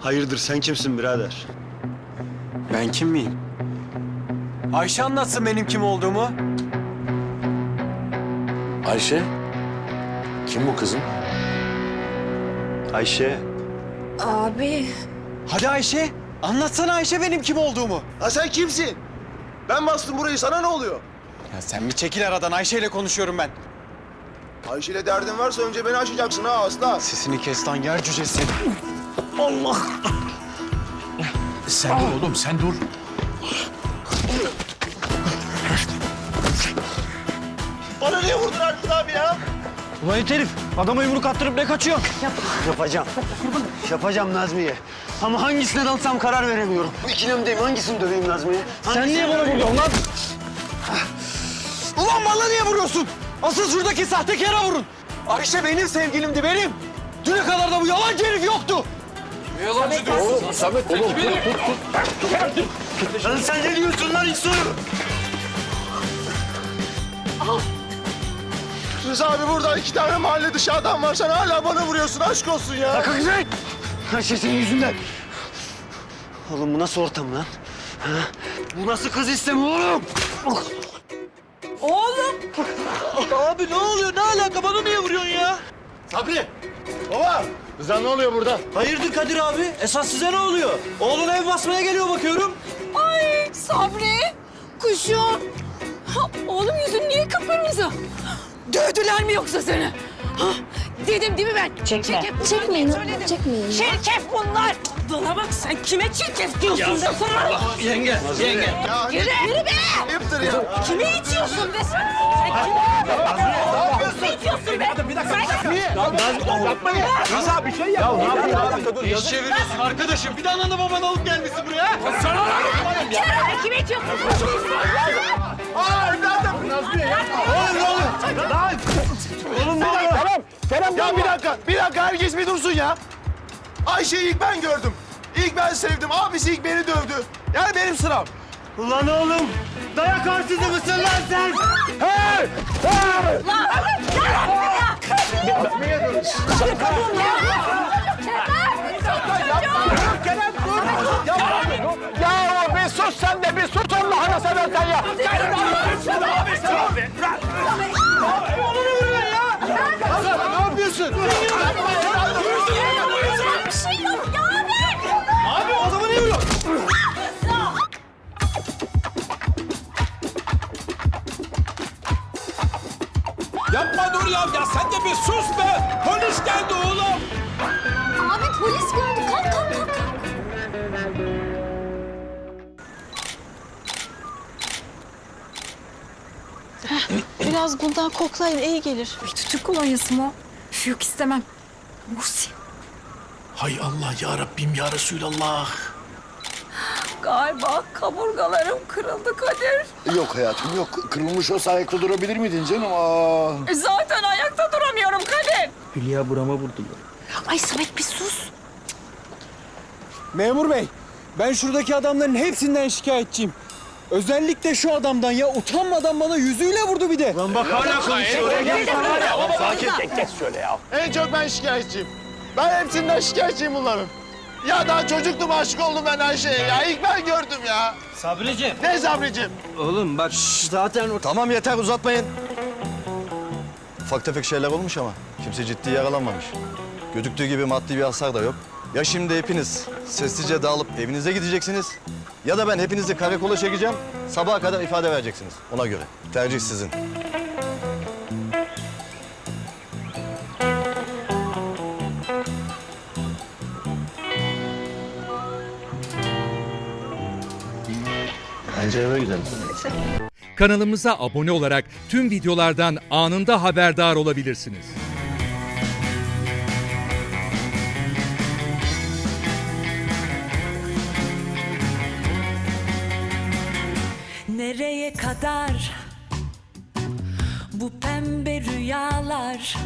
Hayırdır sen kimsin birader? Ben kim miyim? Ayşe anlatsın benim kim olduğumu. Ayşe? Kim bu kızım? Ayşe. Abi. Hadi Ayşe. Anlatsana Ayşe benim kim olduğumu. Ha sen kimsin? Ben bastım burayı sana ne oluyor? Ya sen bir çekil aradan Ayşe ile konuşuyorum ben. Ayşe ile derdin varsa önce beni aşacaksın ha asla. Sesini kes lan yer cücesi. Sen dur oğlum sen dur. Bana niye vurdun Erkut abi ya? Ulan it herif, adama yumruk attırıp ne kaçıyor? Yapacağım. Yapacağım Nazmiye. Ama hangisine dalsam karar veremiyorum. Bu ikilemdeyim, hangisini döveyim Nazmiye? Sen niye bana vuruyorsun lan? Ulan bana niye vuruyorsun? Asıl şuradaki sahtekara vurun. Ayşe benim sevgilimdi benim. Düne kadar da bu yalancı herif yoktu. Oğlum Samet oğlum dur dur dur. Lan sen ne diyorsun lan İksu? Rıza abi burada iki tane mahalle dışı adam var. Sen hala bana vuruyorsun aşk olsun ya. Kalk güzel. Her şey senin yüzünden. Oğlum bu nasıl ortam lan? Ha? Bu nasıl kız istemi oğlum? Abi ne oluyor? Ne alaka? Bana niye vuruyorsun ya? Sabri. Baba. Rıza ne oluyor burada? Hayırdır Kadir abi? Esas size ne oluyor? Oğlun ev basmaya geliyor bakıyorum. Ay Sabri. Kuşum. Ha, Oğlum yüzün niye kıpkırmızı? Dövdüler mi yoksa seni? Ha, dedim değil mi ben? Çekme. Çirkef bunlar Çekmeyin, diye söyledim. çekmeyin. Çirkef bunlar. Bana bak sen kime çirkef diyorsun be sana? Yenge, yenge. Ya Yürü, yürü be! ayıptır ya. Kime itiyorsun be sen? Sen kime? İş çeviriyorsun arkadaşım. Bir de ananı babanı alıp gelmişsin buraya. Sen kime itiyorsun? Oğlum bir dakika. Tamam. Kerem ya bir dakika. Bir dakika herkes bir dursun ya. Ayşe'yi ilk ben gördüm. İlk ben sevdim. Abisi ilk beni dövdü. Yani benim sıram. Ulan oğlum, dayak hırsızı mısın lan sen? Hey! Hey! Ya bir sus sen de bir sus Allah'ını seversen ya. Ne Dur ya. Ya sen de bir sus be. Polis geldi oğlum. Abi polis geldi. Kalk kalk kalk. kalk. Biraz bundan koklayın iyi gelir. Çocuk kolonyası mı? Üf, Yok istemem. Musi. Hay Allah ya Rabbim ya Resulallah. Galiba kaburgalarım kırıldı Kadir. Yok hayatım yok. Kırılmış olsa ayakta durabilir miydin canım? Aa. E, Zaten ayakta duramıyorum Kadir. Hülya burama vurdular. Ay Samet bir sus. Memur bey, ben şuradaki adamların hepsinden şikayetçiyim. Özellikle şu adamdan ya utanmadan bana yüzüyle vurdu bir de. Lan bak hala konuşuyor. En çok ben şikayetçiyim. Ben hepsinden şikayetçiyim bunların. Ya daha çocuktum aşık oldum ben Ayşe'ye ya. İlk ben gördüm ya. Sabriciğim. Ne Sabri'cim? Oğlum bak zaten Tamam yeter uzatmayın. Ufak tefek şeyler olmuş ama kimse ciddi yaralanmamış. Gözüktüğü gibi maddi bir hasar da yok. Ya şimdi hepiniz sessizce dağılıp evinize gideceksiniz ya da ben hepinizi karakola çekeceğim. Sabaha kadar ifade vereceksiniz ona göre. Tercih sizin. Bence eve gidelim. Kanalımıza abone olarak tüm videolardan anında haberdar olabilirsiniz. Nereye kadar bu pembe rüyalar